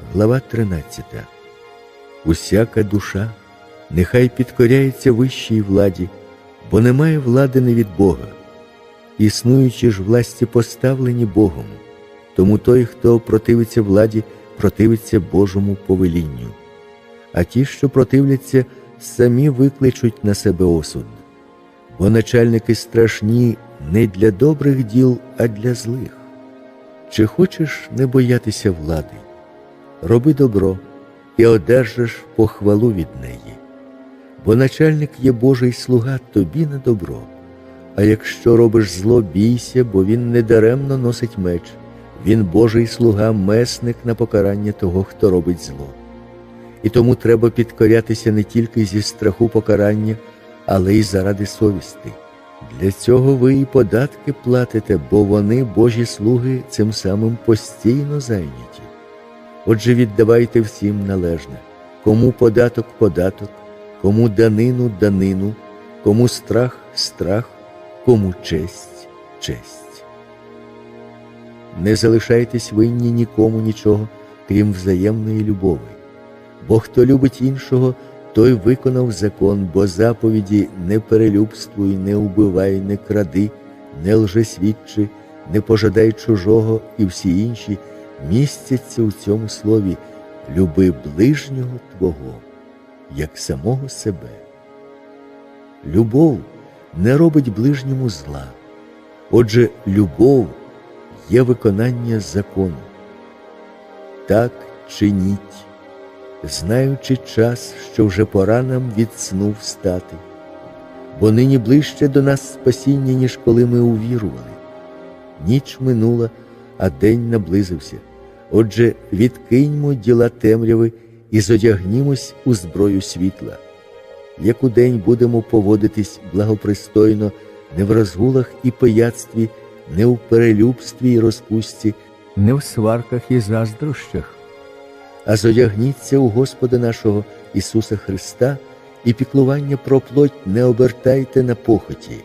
Глава 13. Усяка душа нехай підкоряється вищій владі, бо немає влади не від Бога. Існуючі ж власті поставлені Богом, тому той, хто противиться владі, противиться Божому повелінню. А ті, що противляться, самі викличуть на себе осуд. Бо начальники страшні не для добрих діл, а для злих. Чи хочеш не боятися влади? Роби добро і одержиш похвалу від неї, бо начальник є Божий слуга тобі на добро. А якщо робиш зло, бійся, бо він недаремно носить меч, він Божий слуга, месник на покарання того, хто робить зло. І тому треба підкорятися не тільки зі страху покарання, але й заради совісти. Для цього ви і податки платите, бо вони, Божі слуги, цим самим постійно зайняті. Отже, віддавайте всім належне, кому податок податок, кому данину данину, кому страх страх, кому честь честь. Не залишайтесь винні нікому нічого, крім взаємної любові. Бо хто любить іншого, той виконав закон, бо заповіді не перелюбствуй, не убивай, не кради, не лжесвідчи, не пожадай чужого і всі інші містяться у цьому слові люби ближнього Твого, як самого себе. Любов не робить ближньому зла. Отже, любов є виконання закону. Так чиніть, знаючи час, що вже пора нам від сну встати, бо нині ближче до нас спасіння, ніж коли ми увірували. Ніч минула, а день наблизився. Отже, відкиньмо діла темряви і зодягнімось у зброю світла. Як у день будемо поводитись благопристойно, не в розгулах і пияцтві, не в перелюбстві і розпусті, не в сварках і заздрощах, а зодягніться у Господа нашого Ісуса Христа і піклування про плоть не обертайте на похоті.